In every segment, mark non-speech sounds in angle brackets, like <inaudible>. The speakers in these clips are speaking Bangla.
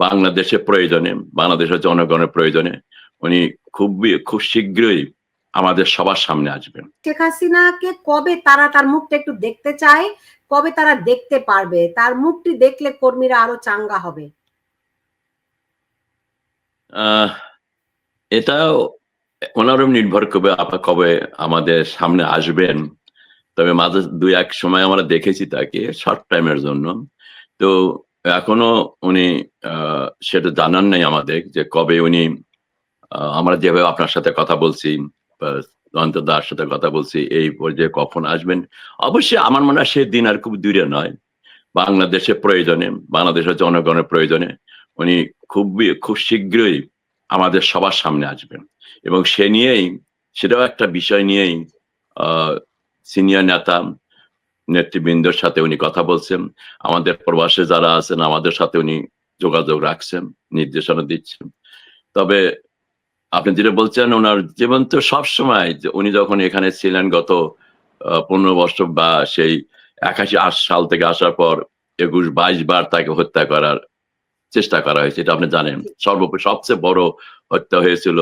বাংলাদেশের প্রয়োজনে বাংলাদেশের জনগণের প্রয়োজনে উনি খুবই খুব শীঘ্রই আমাদের সবার সামনে আসবেন। শেখ হাসিনাকে কবে তারা তার মুখটা একটু দেখতে চায় কবে তারা দেখতে পারবে? তার মুখটি দেখলে কর্মীরা আরও চাঙ্গা হবে। আহ, এটাও ওনারও নির্ভর করবে আপা কবে আমাদের সামনে আসবেন। তবে মাঝে দুই এক সময় আমরা দেখেছি তাকে শর্ট টাইমের জন্য। তো এখনও উনি সেটা জানান নাই আমাদের যে কবে উনি আমরা যেভাবে আপনার সাথে কথা বলছি দার সাথে কথা বলছি, এই পর্যায়ে কখন আসবেন? অবশ্যই আমার মনে হয় সে দিন আর খুব দূরে নয়। বাংলাদেশের প্রয়োজনে, বাংলাদেশের জনগণের প্রয়োজনে উনি খুবই, খুব শীঘ্রই আমাদের সবার সামনে আসবেন। এবং সে নিয়েই, সেটাও একটা বিষয় নিয়েই সিনিয়র নেতা নেতৃবৃন্দর সাথে উনি কথা বলছেন। আমাদের প্রবাসে যারা আছেন, আমাদের সাথে উনি যোগাযোগ রাখছেন, নির্দেশনা দিচ্ছেন। তবে আপনি যেটা বলছেন, ওনার জীবন তো সবসময় উনি যখন এখানে ছিলেন গত পনেরো বছর বা সেই একাশি আট সাল থেকে আসার পর একুশ বাইশ বার তাকে হত্যা করার চেষ্টা করা হয়েছে, এটা আপনি জানেন। সর্বোপরি সবচেয়ে বড় হত্যা হয়েছিল,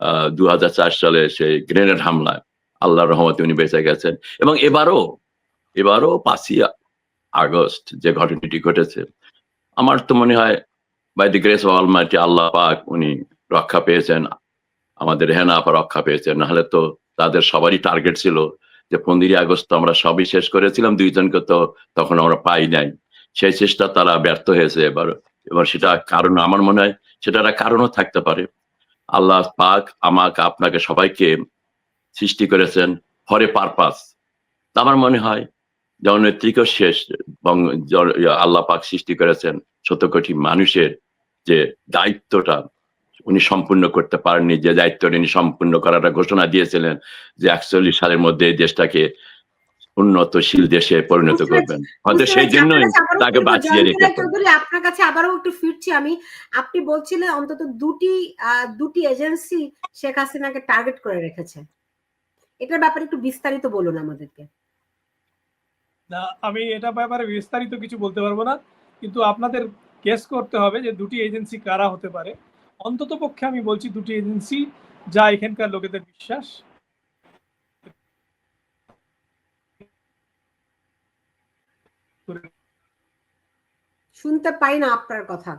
আহ দু সালে সেই গ্রেনেড হামলায়। আল্লাহ রহমতে উনি বেঁচে গেছেন। এবং এবারও এবারও পাঁচই আগস্ট যে ঘটনাটি ঘটেছে, আমার তো মনে হয় by the grace almighty Allah পাক উনি রক্ষা পেয়েছেন, আমাদের হেনা আপা রক্ষা পেয়েছেন, নাহলে তো তাদের সবারই টার্গেট ছিল যে পনেরোই আগস্ট আমরা সবই শেষ করেছিলাম, দুইজনকে তো তখন আমরা পাই নাই। সেই চেষ্টা তারা ব্যর্থ হয়েছে এবার এবার সেটা কারণ আমার মনে হয় সেটা একটা কারণও থাকতে পারে। আল্লাহ পাক আমাকে, আপনাকে সবাইকে সৃষ্টি করেছেন ফরে পারপাস আমার মনে হয় জননেত্রীকেও শেষ আল্লাহ পাক সৃষ্টি করেছেন শত কোটি মানুষের যে দায়িত্বটা উনি সম্পূর্ণ করতে পারেননি যে দায়িত্বটা উনি সম্পূর্ণ করাটা ঘোষণা দিয়েছিলেন যে একচল্লিশ সালের মধ্যে এই দেশটাকে উন্নতশীল দেশে পরিণত করবেন। হয়তো সেই। জন্যই আবারও তাকে বাঁচিয়ে রেখেছেন। আপনার কাছে আবারও একটু ফিরছি আমি। আপনি বলছিলেন অন্তত দুটি আহ, দুটি এজেন্সি শেখ হাসিনাকে টার্গেট করে রেখেছে। এটার ব্যাপারে একটু বিস্তারিত বলুন আমাদেরকে। না আমি এটা ব্যাপারে বিস্তারিত কিছু বলতে পারব না কিন্তু আপনাদের কেস করতে হবে যে দুটি এজেন্সি কারা হতে পারে। অন্তত পক্ষে আমি বলছি দুটি এজেন্সি যা এখানকার লোকেদের বিশ্বাস। শুনতে পাই না আপনার কথা।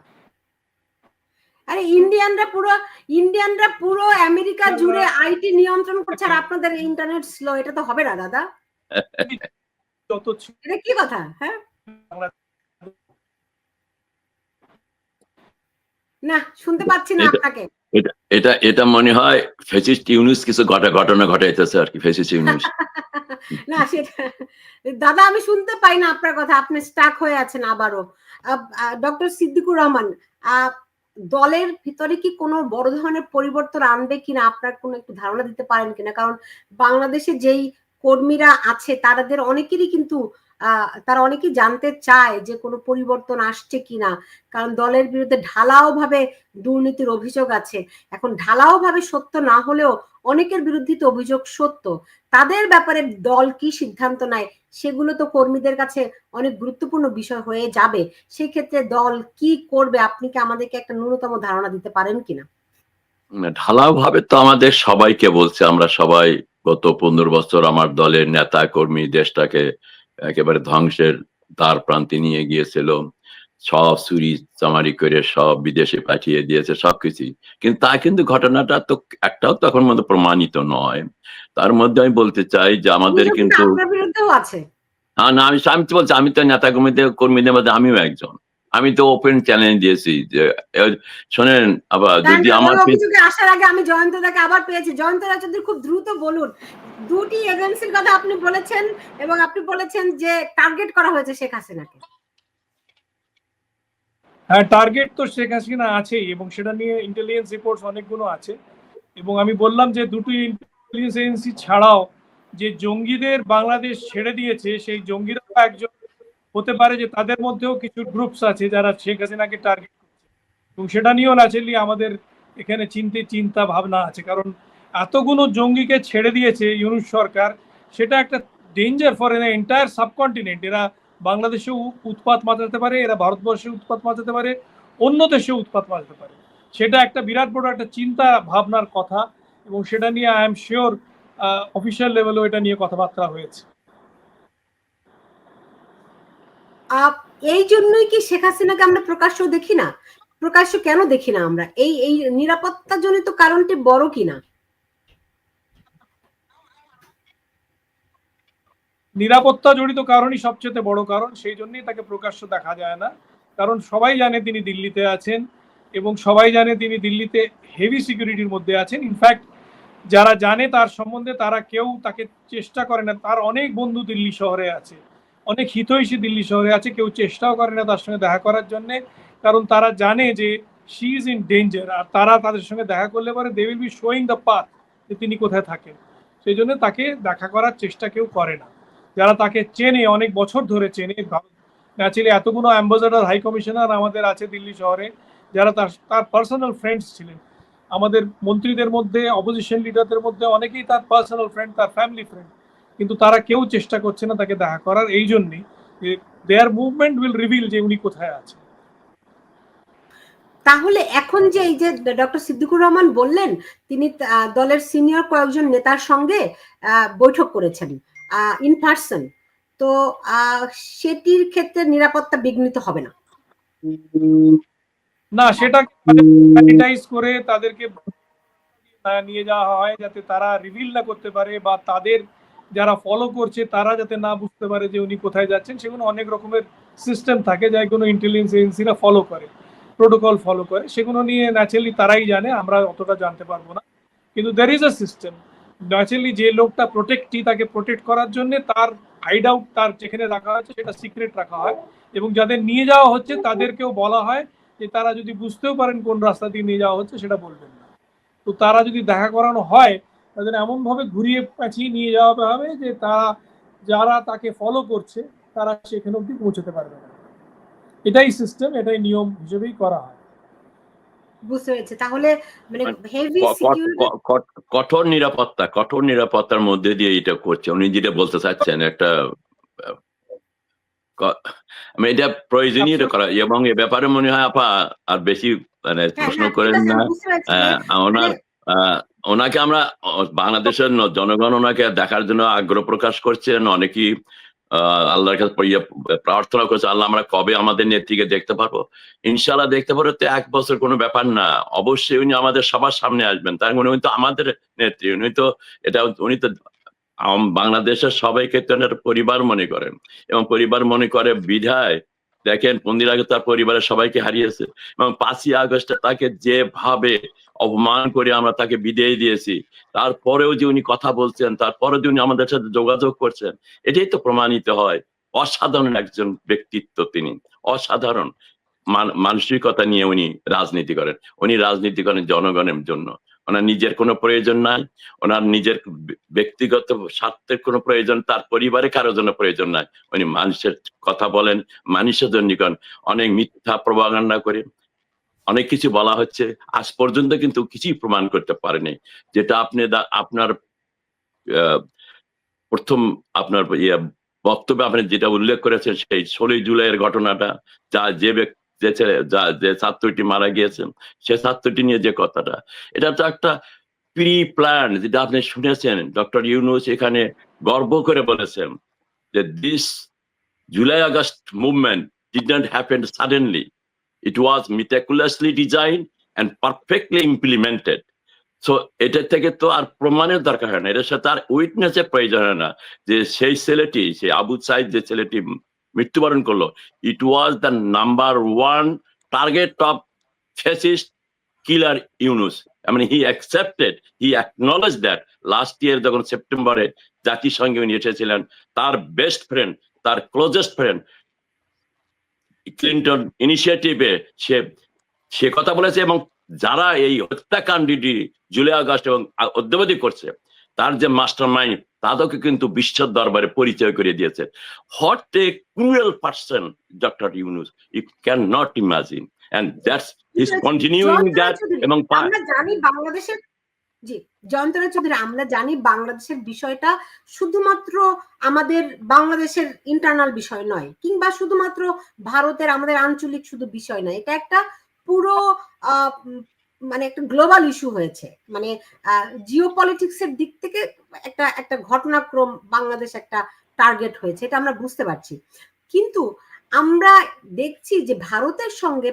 আরে ইন্ডিয়ানরা পুরো ইন্ডিয়ানরা পুরো আমেরিকা জুড়ে আইটি নিয়ন্ত্রণ করছে আর আপনাদের ইন্টারনেট স্লো এটা তো হবে না দাদা। <laughs> যত ছিল এটা কি কথা? হ্যাঁ। না শুনতে পাচ্ছি না আপনাকে। এটা এটা এটা মনে হয় ফেসিস্ট ইউনুস কিছু ঘটা ঘটনা ঘটাইতেছে আর কি ফেসিস্ট ইউনুস। <laughs> না সেটা দাদা আমি শুনতে পাই না আপনার কথা আপনি স্টাক হয়ে আছেন আবারও। ডক্টর সিদ্দিকুর রহমান আহ, দলের ভিতরে কি কোনো বড় ধরনের পরিবর্তন আনবে কিনা আপনার কোনো একটু ধারণা দিতে পারেন কিনা? কারণ বাংলাদেশে যেই কর্মীরা আছে, তাদের অনেকেরই কিন্তু তারা অনেকেই জানতে চায় যে কোনো পরিবর্তন আসছে কিনা। কারণ দলের বিরুদ্ধে ঢালাও ভাবে দুর্নীতির অভিযোগ আছে। এখন ঢালাও ভাবে সত্য না হলেও অনেকের বিরুদ্ধে তো অভিযোগ সত্য। তাদের ব্যাপারে দল কি সিদ্ধান্ত নেয়, সেগুলো তো কর্মীদের কাছে অনেক গুরুত্বপূর্ণ বিষয় হয়ে যাবে। সেই ক্ষেত্রে দল কি করবে, আপনি কি আমাদেরকে একটা ন্যূনতম ধারণা দিতে পারেন কিনা? ঢালাও ভাবে তো আমাদের সবাইকে বলছে, আমরা সবাই গত পনেরো বছর আমার দলের নেতা কর্মী দেশটাকে একেবারে ধ্বংসের দ্বার প্রান্তে নিয়ে গিয়েছিল। সব চুরি চামারি করে সব বিদেশে পাঠিয়ে দিয়েছে সবকিছুই কিন্তু তা কিন্তু ঘটনাটা তো একটাও তখন মধ্যে প্রমাণিত নয়। তার মধ্যে আমি বলতে চাই যে আমাদের কিন্তু হ্যাঁ না আমি আমি তো বলছি আমি তো নেতা কর্মীদের কর্মীদের মধ্যে আমিও একজন। আমি তো ওপেন চ্যালেঞ্জ দিয়েছি যে শোনেন আবার যদি আমার আসার আগে আমি জয়ন্ত দাকে আবার পেয়েছি। জয়ন্ত রায় চৌধুরী খুব দ্রুত বলুন দুটি এজেন্সির কথা আপনি বলেছেন এবং আপনি বলেছেন যে টার্গেট করা হয়েছে শেখ হাসিনাকে। হ্যাঁ টার্গেট তো শেখ হাসিনা আছেই এবং সেটা নিয়ে ইন্টেলিজেন্স রিপোর্টস অনেকগুলো আছে। এবং আমি বললাম যে দুটো ইন্টেলিজেন্স এজেন্সি ছাড়াও যে জঙ্গিদের বাংলাদেশ ছেড়ে দিয়েছে সেই জঙ্গিরাও একজন হতে পারে যে তাদের মধ্যেও কিছু গ্রুপস আছে যারা শেখ হাসিনাকে টার্গেট করছে। এবং সেটা নিয়েও ন্যাচারালি আমাদের এখানে চিন্তে চিন্তা ভাবনা আছে। কারণ এতগুলো জঙ্গিকে ছেড়ে দিয়েছে ইউনুস সরকার, সেটা একটা danger for an entire subcontinent এরা বাংলাদেশেও উৎপাত মাচাতে পারে, এরা ভারতবর্ষে উৎপাত মাচাতে পারে, অন্য দেশে উৎপাত বাড়তে পারে। সেটা একটা বিরাট বড় একটা চিন্তা ভাবনার কথা এবং সেটা নিয়ে আই এম শিওর অফিসিয়াল লেভেলেও এটা নিয়ে কথাবার্তা হয়েছে। এই জন্যই কি শেখ হাসিনাকে আমরা প্রকাশ্য দেখি না? প্রকাশ্য কেন দেখি না আমরা? এই এই নিরাপত্তা জনিত কারণটি বড় কিনা? নিরাপত্তা জড়িত কারণই সবচেয়ে বড় কারণ, সেই জন্যই তাকে প্রকাশ্য দেখা যায় না। কারণ সবাই জানে তিনি দিল্লিতে আছেন এবং সবাই জানে তিনি দিল্লিতে হেভি সিকিউরিটির মধ্যে আছেন। ইনফ্যাক্ট যারা জানে তার সম্বন্ধে তারা কেউ তাকে চেষ্টা করে না। তার অনেক বন্ধু দিল্লি শহরে আছে। অনেক হিতৈষী দিল্লি শহরে আছে, কেউ চেষ্টাও করে না তার সঙ্গে দেখা করার জন্যে। কারণ তারা জানে যে শি ইজ ইন ডেঞ্জার আর তারা তাদের সঙ্গে দেখা করলে পরে they will be showing the path যে তিনি কোথায় থাকেন। সেই জন্য তাকে দেখা করার চেষ্টা কেউ করে না। যারা তাকে চেনে, অনেক বছর ধরে চেনে ন্যাচুরালি এতগুলো অ্যাম্বাসাডার হাই কমিশনার আমাদের আছে দিল্লি শহরে, যারা তার তার পার্সোনাল ফ্রেন্ডস ছিলেন। আমাদের মন্ত্রীদের মধ্যে অপোজিশন লিডারদের মধ্যে অনেকেই তার পার্সোনাল ফ্রেন্ড তার ফ্যামিলি ফ্রেন্ড কিন্তু তারা কেউ চেষ্টা করছে না তাকে দেখা করার এই জন্যই যে দেয়ার মুভমেন্ট উইল রিভিল যে উনি কোথায় আছে তাহলে এখন যে এই যে ডক্টর সিদ্দিকুর রহমান বললেন তিনি দলের সিনিয়র কয়েকজন নেতার সঙ্গে বৈঠক করেছেন ইন পার্সন তো সেটির ক্ষেত্রে নিরাপত্তা বিঘ্নিত হবে না? না সেটা স্যানিটাইজ করে তাদেরকে নিয়ে যাওয়া হয় যাতে তারা রিভিল না করতে পারে বা তাদের যারা ফলো করছে, তারা যাতে না বুঝতে পারে যে উনি কোথায় যাচ্ছেন, সেগুলো অনেক রকমের সিস্টেম থাকে যাই কোনো ইন্টেলিজেন্স এজেন্সিরা ফলো করে প্রোটোকল ফলো করে। সেগুলো নিয়ে ন্যাচারালি তারাই জানে, আমরা অতটা জানতে পারব না। কিন্তু there is a system naturally যে লোকটা প্রোটেক্টি তাকে প্রোটেক্ট করার জন্য তার হাইড আউট তার যেখানে রাখা হয়েছে, সেটা সিক্রেট রাখা হয়। এবং যাদের নিয়ে যাওয়া হচ্ছে, তাদেরকেও বলা হয় যে তারা যদি বুঝতেও পারেন কোন রাস্তা দিয়ে নিয়ে যাওয়া হচ্ছে, সেটা বলবেন না। তো তারা যদি দেখা করানো হয় তাদের এমনভাবে ঘুরিয়ে পেঁচিয়ে নিয়ে যাওয়া হবে যে তারা যারা তাকে ফলো করছে তারা সেখানে অব্দি পৌঁছতে পারবে না। এটাই সিস্টেম এটাই নিয়ম হিসেবেই করা হয়। বুঝতে পেরেছি। তাহলে মানে হেভি ক- কঠোর নিরাপত্তা কঠোর নিরাপত্তার মধ্যে দিয়ে এটা করছে। উনি যেটা বলতে চাচ্ছেন একটা আমি এটা প্রয়োজনীয় এটা করা। এবং এ ব্যাপারে মনে হয় আপা আর বেশি মানে হ্যাঁ, প্রশ্ন করেন না। আহ, ওনার ওনাকে আমরা বাংলাদেশের জনগণ ওনাকে দেখার জন্য আগ্রহ প্রকাশ করছেন। অনেকেই আল্লাহর কাছে ইয়ে প্রার্থনা করছে, আল্লাহ, আমরা কবে আমাদের নেত্রীকে দেখতে পারব? ইনশাল্লাহ দেখতে পারো তো এক বছর কোনো ব্যাপার না। অবশ্যই উনি আমাদের সবার সামনে আসবেন। তার মানে উনি তো আমাদের নেত্রী, উনি তো এটা, উনি তো বাংলাদেশের সবাইকে তো পরিবার মনে করেন। এবং পরিবার মনে করে বিধায়, দেখেন পন্দির আগে তার পরিবারের সবাইকে হারিয়েছে। এবং পাঁচই আগস্টে তাকে যেভাবে অপমান করে আমরা তাকে বিদায় দিয়েছি। তারপরেও যে উনি কথা বলছেন, তারপরে যে উনি আমাদের সাথে যোগাযোগ করছেন, এটাই তো প্রমাণিত হয়। অসাধারণ একজন ব্যক্তিত্ব তিনি। অসাধারণ মান- মানসিকতা নিয়ে উনি রাজনীতি করেন। উনি রাজনীতি করেন জনগণের জন্য। ওনার নিজের কোনো প্রয়োজন নাই। ওনার নিজের ব্যক্তিগত স্বার্থের কোনো প্রয়োজন, তার পরিবারে কারোর জন্য প্রয়োজন নাই। উনি মানুষের কথা বলেন, মানুষের জন্য অনেক মিথ্যা প্রবাগান্ডা করে অনেক কিছু বলা হচ্ছে আজ পর্যন্ত কিন্তু কিছুই প্রমাণ করতে পারেনি যেটা আপনি আপনার প্রথম আপনার ইয়ে বক্তব্যে আপনি যেটা উল্লেখ করেছেন, সেই ষোলোই জুলাইয়ের ঘটনাটা, যা যে যে ছেলে, যা, যে ছাত্রটি মারা গিয়েছেন সে ছাত্রটি নিয়ে যে কথাটা, এটা তো একটা প্রি প্ল্যান যেটা আপনি শুনেছেন, ডক্টর ইউনুস এখানে গর্ব করে বলেছেন যে this July August movement did not happen suddenly. It was meticulously designed and perfectly implemented. So এটা থেকে তো আর প্রমাণের দরকার হয় না। এটার সাথে আর উইটনেসের প্রয়োজন হয় না। যে সেই ছেলেটি সেই আবু সাইদ যে ছেলেটি মৃত্যুবরণ করল it was the number one target of fascist killer Yunus mean, he accepted, he acknowledged that last year যখন সেপ্টেম্বরে জাতিসংঘে উনি এসেছিলেন তার বেস্ট ফ্রেন্ড তার ক্লোজেস্ট ফ্রেন্ড ক্লিন্টন ইনিশিয়েটিভে সে সে কথা বলেছে এবং যারা এই হত্যাকাণ্ডটি জুলাই আগস্ট এবং অদ্যাবধি করছে তার যে মাস্টার মাইন্ড তাদেরকে কিন্তু বিশ্বের দরবারে পরিচয় করে দিয়েছে। What a cruel person doctor Yunus you can not imagine. And that's is continuing that এবং আমরা জানি বাংলাদেশের জি, জয়ন্তরা চৌধুরী, আমরা জানি বাংলাদেশের বিষয়টা শুধুমাত্র আমাদের বাংলাদেশের ইন্টারনাল বিষয় নয়, কিংবা শুধুমাত্র ভারতের আমাদের আঞ্চলিক শুধু বিষয় নয়, এটা একটা পুরো মানে একটা গ্লোবাল ইস্যু হয়েছে। মানে জিও পলিটিক্সের দিক থেকে একটা একটা ঘটনাক্রম বাংলাদেশ একটা টার্গেট হয়েছে, এটা আমরা বুঝতে পারছি। কিন্তু আমরা দেখছি যে ভারতের সঙ্গে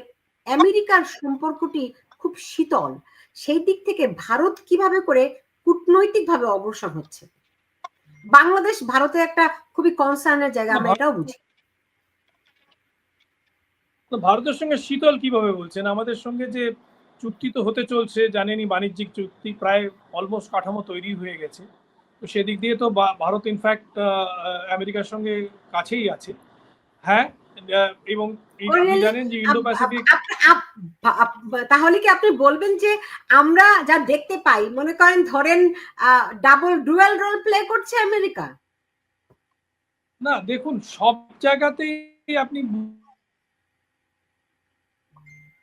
আমেরিকার সম্পর্কটি খুব শীতল। সেই দিক থেকে ভারত কীভাবে করে কূটনৈতিকভাবে অগ্রসর হচ্ছে? বাংলাদেশ ভারতের একটা খুবই কনসার্নের জায়গা, আমরা এটাও বুঝি। তো ভারতের সঙ্গে শীতল কীভাবে বলছেন? আমাদের সঙ্গে যে চুক্তি তো হতে চলছে, জানেনই বাণিজ্যিক চুক্তি, প্রায় অলমোস্ট কাঠামো তৈরি হয়ে গেছে। তো সেদিক দিয়ে তো ভারত ইনফ্যাক্ট আমেরিকার সঙ্গে কাছেই আছে। হ্যাঁ এবং জানেন যে ইন্দো প্যাসিফিক তাহলে কি আপনি বলবেন যে আমরা যা দেখতে পাই মনে করেন ধরেন ডাবল ডুয়েল রোল প্লে করছে আমেরিকা? না দেখুন সব জায়গাতেই আপনি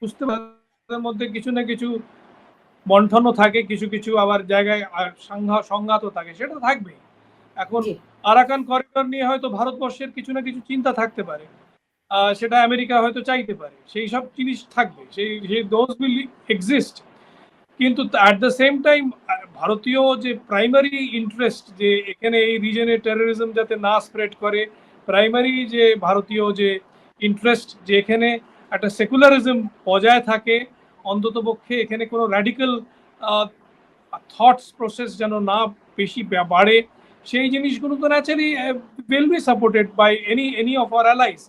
বুঝতে পারেন মধ্যে কিছু না কিছু বন্ঠনও থাকে কিছু কিছু আবার জায়গায় সংঘাতও থাকে সেটা থাকবে এখন আরাকান করিডোর নিয়ে হয়তো ভারতবর্ষের কিছু না কিছু চিন্তা থাকতে পারে। সেটা আমেরিকা হয়তো চাইতে পারে। সেই সব জিনিস থাকবে। সেই সেই দোজ উইল এক্সিস্ট কিন্তু অ্যাট দ্য সেম টাইম ভারতীয় যে প্রাইমারি ইন্টারেস্ট যে এখানে এই রিজনে টেরোরিজম যাতে না স্প্রেড করে প্রাইমারি যে ভারতীয় যে ইন্টারেস্ট যে এখানে একটা সেকুলারিজম বজায় থাকে, অন্তত পক্ষে এখানে কোনো র্যাডিক্যাল থটস প্রসেস যেন না বেশি বাড়ে, সেই জিনিসগুলো তো naturally will be supported by any any of our allies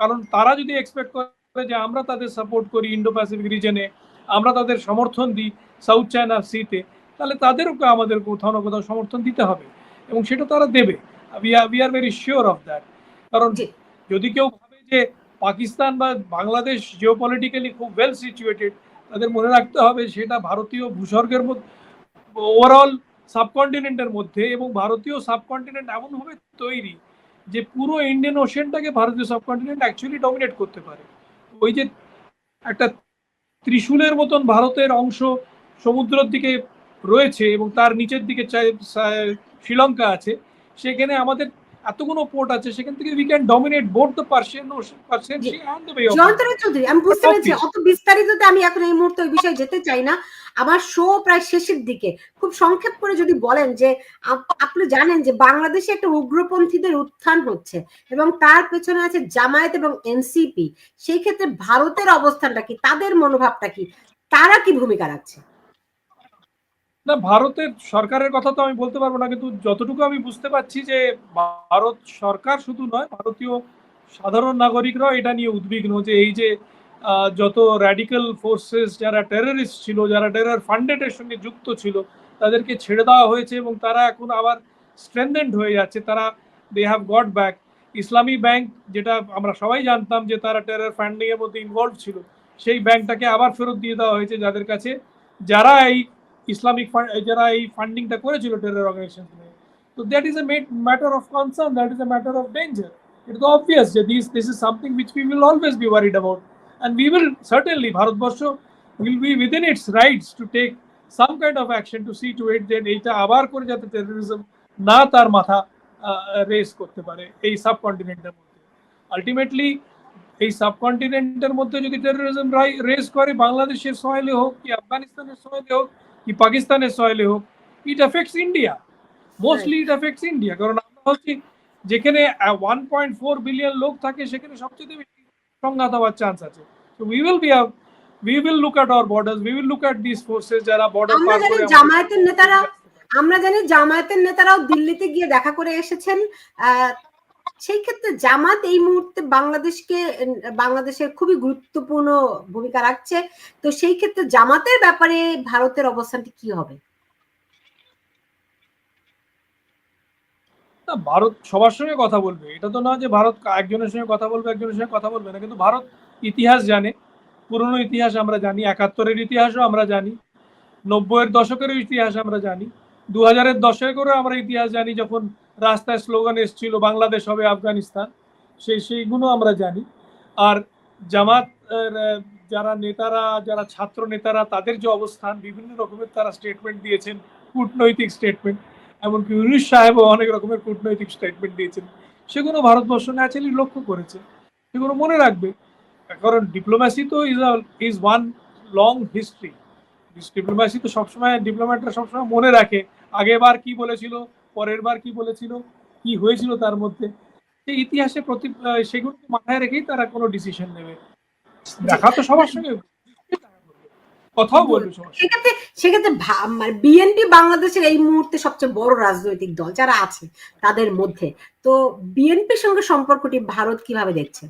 কারণ তারা যদি এক্সপেক্ট করে যে আমরা তাদের সাপোর্ট করি ইন্ডো প্যাসিফিক রিজনে আমরা তাদের সমর্থন দিই সাউথ চায়না সিতে তাহলে তাদেরকে আমাদের কোথাও না কোথাও সমর্থন দিতে হবে। এবং সেটা তারা দেবে। We are we are very sure of that কারণ যদি কেউ ভাবে যে পাকিস্তান বা বাংলাদেশ জিওপলিটিক্যালি খুব ওয়েল সিচুয়েটেড তাদের মনে রাখতে হবে সেটা ভারতীয় ভূস্বর্গের মধ্যে ওভারঅল সাবকন্টিনেন্টের মধ্যে এবং ভারতীয় সাবকন্টিনেন্ট এমনভাবে তৈরি যে পুরো ইন্ডিয়ান ওশেনটাকে ভারতীয় সাবকন্টিনেন্ট অ্যাকচুয়ালি ডমিনেট করতে পারে। ওই যে একটা ত্রিশূলের মতন ভারতের অংশ সমুদ্রের দিকে রয়েছে এবং তার নিচের দিকে শ্রীলঙ্কা আছে, সেখানে আমাদের এতগুলো পোর্ট আছে সেখান থেকে we can dominate both the Persian Persian sea and the bay of জয়ন্তরা Chowdhury আমি বুঝতে পেরেছি অত বিস্তারিততে আমি এখন এই মুহূর্তে ওই বিষয়ে যেতে চাই না। আমার শো প্রায় শেষের দিকে। খুব সংক্ষেপ করে যদি বলেন যে আপ- আপনি জানেন যে বাংলাদেশে একটা উগ্রপন্থীদের উত্থান হচ্ছে এবং তার পেছনে আছে জামায়াত এবং এনসিপি। সেই ক্ষেত্রে ভারতের অবস্থানটা কি তাদের মনোভাবটা কি তারা কি ভূমিকা রাখছে? না, ভারতের সরকারের কথা তো আমি বলতে পারব না, কিন্তু যতটুকু আমি বুঝতে পারছি যে ভারত সরকার শুধু নয়, ভারতীয় সাধারণ নাগরিকরাও এটা নিয়ে উদ্বিগ্ন যে এই যে যত র্যাডিক্যাল ফোর্সেস যারা টেররিস্ট ছিল, যারা টেরর ফান্ডেডের সঙ্গে যুক্ত ছিল, তাদেরকে ছেড়ে দেওয়া হয়েছে এবং তারা এখন আবার স্ট্রেন্থেন্ড হয়ে যাচ্ছে। তারা they have got back Islami bank, যেটা আমরা সবাই জানতাম যে তারা টেরর ফান্ডিং এর মধ্যে ইনভলভ ছিল, সেই ব্যাংকটাকে আবার ফেরত দিয়ে দেওয়া হয়েছে যাদের কাছে যারা এই ইসলামিক যারা এই ফান্ডিংটা করেছিল টেরর অর্গানাইজেশন তো that is a matter of concern that is a matter of danger it is obvious যে this this is something which we will always be worried about and we will certainly Bharatvarsha will be within its rights to take some kind of action to see to it যে এইটা আবার করে যাতে টেরোরিজম না তার মাথা রেস করতে পারে এই সাবকন্টিনেন্টের মধ্যে। আলটিমেটলি এই সাবকন্টিনেন্টের মধ্যে যদি টেরোরিজম রেস করে, বাংলাদেশের সয়েলে হোক কি আফগানিস্তানের সয়েলে হোক কি পাকিস্তানের সয়েলে হোক it affects India mostly it affects India কারণ আমরা হচ্ছি যেখানে ওয়ান পয়েন্ট ফোর বিলিয়ন লোক থাকে সেখানে সবচেয়ে বেশি সংঘাত হওয়ার চান্স আছে। তো we will be we will look at our borders we will look at this forces যারা বর্ডার পার করে জামায়াতের নেতারা আমরা জানি জামায়াতের নেতারাও দিল্লিতে গিয়ে দেখা করে এসেছেন সেই ক্ষেত্রে জামাত এই মুহূর্তে বাংলাদেশকে, বাংলাদেশের খুবই গুরুত্বপূর্ণ ভূমিকা রাখছে। তো সেই ক্ষেত্রে জামাতের ব্যাপারে ভারতের অবস্থানটি কি হবে? না, ভারত সবার সঙ্গে কথা বলবে। এটা তো না যে ভারত একজনের সঙ্গে কথা বলবে, একজনের সঙ্গে কথা বলবে না। কিন্তু ভারত ইতিহাস জানে। পুরনো ইতিহাস আমরা জানি, একাত্তরের ইতিহাসও আমরা জানি, নব্বইয়ের দশকেরও ইতিহাস আমরা জানি দু হাজারের দশকেরও আমরা ইতিহাস জানি, যখন রাস্তায় স্লোগান এসেছিল, বাংলাদেশ হবে আফগানিস্তান। সেই সেইগুলো আমরা জানি। আর জামাত যারা নেতারা, যারা ছাত্র নেতারা, তাদের যে অবস্থান, বিভিন্ন রকমের তারা স্টেটমেন্ট দিয়েছেন, কূটনৈতিক স্টেটমেন্ট এমনকি ইউনুস সাহেবও অনেক রকমের কূটনৈতিক স্টেটমেন্ট দিয়েছেন। সেগুলো ভারতবর্ষ ন্যাচারালি লক্ষ্য করেছে। সেগুলো মনে রাখবে। কারণ ডিপ্লোম্যাসি তো is is one long history diplomacy তো সবসময় ডিপ্লোম্যাটরা সবসময় মনে রাখে আগেবার কি বলেছিল পরের বার কি বলেছিল কি হয়েছিল তার মধ্যে সেই ইতিহাসে প্রতি আহ, সেগুলোকে মাথায় রেখেই তারা কোনো ডিসিশন নেবে। দেখা তো সবার সঙ্গে কথাও বলবে সেক্ষেত্রে সেক্ষেত্রে বিএনপি বাংলাদেশের এই মুহূর্তে সবচেয়ে বড় রাজনৈতিক দল যারা আছে তাদের মধ্যে। তো বিএনপির সঙ্গে সম্পর্কটি ভারত কীভাবে দেখছে?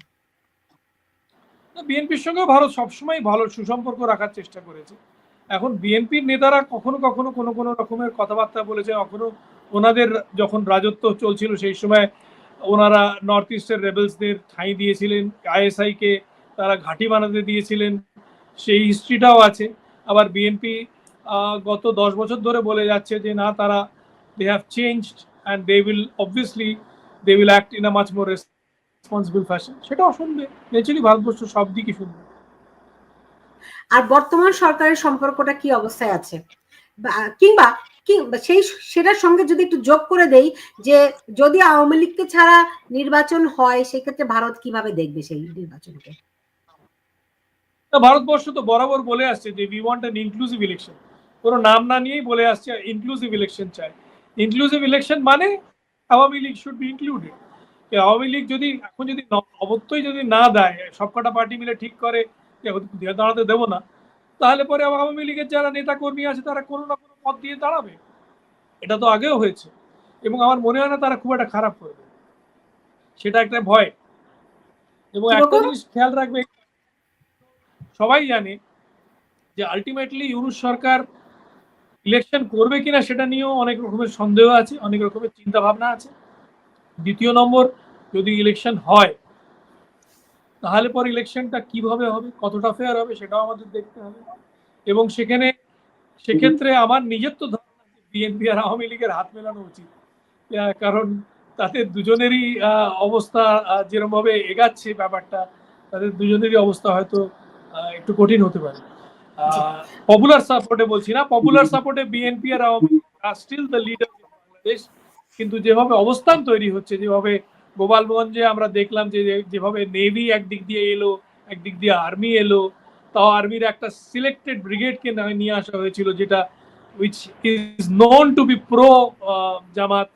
বিএনপির সঙ্গে ভারত সবসময় ভালো সুসম্পর্ক রাখার চেষ্টা করেছে। এখন বিএনপির নেতারা কখনো কখনো কোনো কোনো রকমের কথাবার্তা বলেছে কখনো ওনাদের যখন রাজত্ব চলছিল, সেই সময় ওনারা নর্থ ইস্টের রেবেলসদের ঠাঁই দিয়েছিলেন আইএসআই কে তারা ঘাঁটি বানাতে দিয়েছিলেন, সেই হিস্ট্রিটাও আছে। আবার বিএনপি গত দশ বছর ধরে বলে যাচ্ছে যে, না, তারা they have changed and they will obviously they will act in a much more responsible fashion সেটাও শুনবে। ন্যাচুরালি ভারতবর্ষ সব দিকই শুনবে। আর বর্তমান সরকারের সম্পর্কটা কি অবস্থায় আছে? কিংবা কিংবা সেই, সেটার সঙ্গে যদি একটু যোগ করে দেই, যে যদি আওয়ামী লীগকে ছাড়া নির্বাচন হয়, সেক্ষেত্রে ভারত কীভাবে দেখবে সেই নির্বাচনকে? ভারতবর্ষ তো বরাবর বলে আসছে যে we want an inclusive election কোনো নাম না নিয়েই বলে আসছে ইনক্লুসিভ ইলেকশন চাই। ইনক্লুসিভ ইলেকশন মানে Awami League should be included Awami League যদি, এখন যদি অবত্যই যদি না দেয় সবকটা পার্টি মিলে ঠিক করে দাঁড়াতে দেবো না, তাহলে পরে আওয়ামী লীগের যারা নেতা কর্মী আছে, তারা কোনো না কোনো পথ দিয়ে দাঁড়াবে এটা তো আগেও হয়েছে। এবং আমার মনে হয় না তারা খুব একটা খারাপ করবে। সেটা একটা ভয়। এবং একটা জিনিস খেয়াল রাখবে সবাই জানে যে আলটিমেটলি ইউনুস সরকার ইলেকশন করবে কিনা সেটা নিয়েও অনেক রকমের সন্দেহ আছে অনেক রকমের চিন্তা ভাবনা আছে। দ্বিতীয় নম্বর যদি ইলেকশন হয় তাহলে পর ইলেকশনটা কীভাবে হবে কতটা ফেয়ার হবে সেটাও আমাদের দেখতে হবে। এবং সেখানে সেক্ষেত্রে আমার নিজের তো বিএনপি আর আওয়ামী লীগের হাত মেলানো উচিত। কারণ তাদের দুজনেরই অবস্থা আহ, যেরমভাবে এগাচ্ছে ব্যাপারটা তাদের দুজনেরই অবস্থা হয়তো একটু কঠিন হতে পারে। পপুলার সাপোর্টে বলছি না পপুলার সাপোর্টে BNP R Awami are still the leader Bangladesh কিন্তু যেভাবে অবস্থান তৈরি হচ্ছে যেভাবে গোপালগঞ্জে আমরা দেখলাম যে যে- যেভাবে নেভি একদিক দিয়ে এলো একদিক দিয়ে আর্মি এলো তাও আর্মির একটা সিলেক্টেড ব্রিগেডকে নিয়ে আসা হয়েছিল, যেটা which is known to be pro Jamaat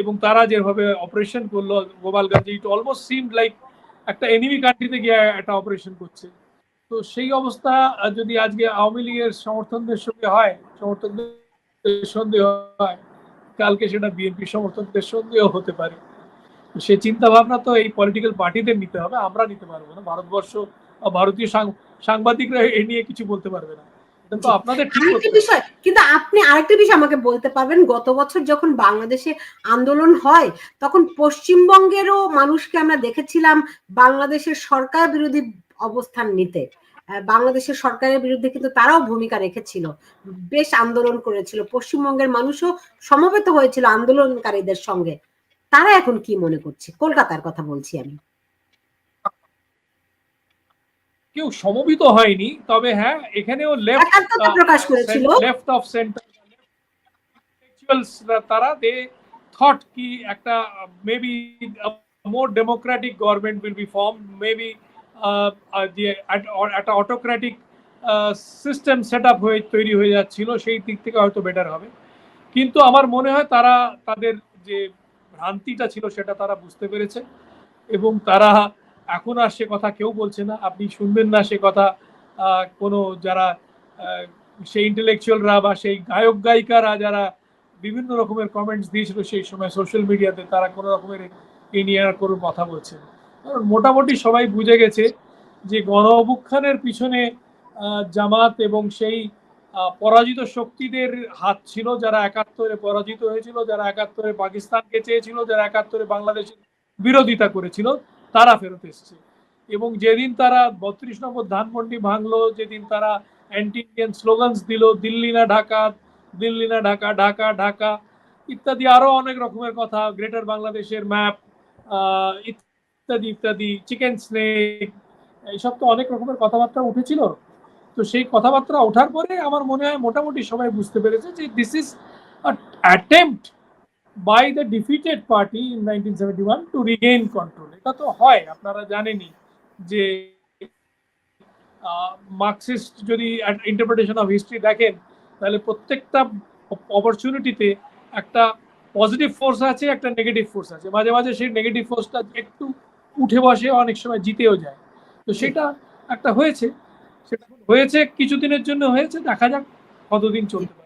এবং তারা যেভাবে অপারেশন করল গোপালগঞ্জে ইট অলমোস্ট সিম লাইক একটা এনিমি কান্ট্রিতে গিয়ে একটা অপারেশন করছে। তো সেই অবস্থা যদি আজকে আওয়ামী লীগের সমর্থনদের সঙ্গে হয় সমর্থকদের সন্দেহ হয়, কালকে সেটা বিএনপি সমর্থকদের সন্দেহ হতে পারে। সে চিন্তা ভাবনা তো এই পলিটিক্যাল পার্টিদের নিতে হবে, আমরা নিতে পারব না। ভারতবর্ষ ভারতীয় সাংবাদিকরা এ নিয়ে কিছু বলতে পারবে না। আপনাদের আরেকটি। বিষয় কিন্তু আপনি আরেকটা বিষয় আমাকে বলতে পারবেন গত বছর যখন বাংলাদেশে আন্দোলন হয় তখন পশ্চিমবঙ্গেরও মানুষকে আমরা দেখেছিলাম বাংলাদেশের সরকার বিরোধী অবস্থান নিতে। বাংলাদেশের সরকারের বিরুদ্ধে কিন্তু তারাও ভূমিকা রেখেছিল বেশ আন্দোলন করেছিল। পশ্চিমবঙ্গের মানুষও সমবেত হয়েছিল আন্দোলনকারীদের সঙ্গে। তারা এখন কি মনে করছে? কলকাতার কথা বলছি আমি। কেউ সমবিত হয়নি তবে হ্যাঁ এখানেও লেফট প্রকাশ করেছিল। লেফট অফ সেন্টার তারা দে থট কি একটা maybe more democratic government will be form maybe একটা অটোক্রেটিক সিস্টেম সেট আপ হয়ে তৈরি হয়ে যাচ্ছিল সেই দিক থেকে হয়তো বেটার হবে। কিন্তু আমার মনে হয় তারা তাদের যে ভ্রান্তিটা ছিল সেটা তারা বুঝতে পেরেছে। এবং তারা এখন আর সে কথা কেউ বলছে না। আপনি শুনবেন না সে কথা। কোনো যারা সেই ইন্টেলেকচুয়ালরা বা সেই গায়ক গায়িকারা যারা বিভিন্ন রকমের কমেন্টস দিয়েছিল সেই সময় সোশ্যাল মিডিয়াতে তারা কোনো রকমের এই নিয়ে আর কোনো কথা বলছে কারণ মোটামুটি সবাই বুঝে গেছে যে গণ অভ্যুত্থানের পিছনে জামাত এবং সেই পরাজিত শক্তিদের হাত ছিল যারা একাত্তরে পরাজিত হয়েছিল, যারা একাত্তরে পাকিস্তানকে চেয়েছিল, যারা একাত্তরে বাংলাদেশের বিরোধিতা করেছিল। তারা ফেরত এসছে। এবং যেদিন তারা বত্রিশ নম্বর ধানমন্ডি ভাঙলো, যেদিন তারা অ্যান্টি ইন্ডিয়ান স্লোগানস দিল, দিল্লি না ঢাকা, দিল্লি না ঢাকা ঢাকা ঢাকা, ইত্যাদি আরও অনেক রকমের কথা, গ্রেটার বাংলাদেশের ম্যাপ ইত্যাদি ইত্যাদি, চিকেন স্নেক, এইসব তো অনেক রকমের কথাবার্তা উঠেছিল। তো সেই কথাবার্তা ওঠার পরে আমার মনে হয় মোটামুটি সবাই বুঝতে পেরেছে যে this is attempt by the defeated party in nineteen seventy one to regain control এটা তো হয়, আপনারা জানেনই যে মার্কসিস্ট যদি ইন্টারপ্রিটেশন অফ হিস্ট্রি দেখেন, তাহলে প্রত্যেকটা অপরচুনিটিতে একটা পজিটিভ ফোর্স আছে, একটা নেগেটিভ ফোর্স আছে। মাঝে মাঝে সেই নেগেটিভ ফোর্সটা একটু উঠে বসে অনেক সময় জিতেও যায়। তো সেটা একটা হয়েছে। সেটা হয়েছে, কিছুদিনের জন্য হয়েছে, দেখা যাক কতদিন চলতে পারে।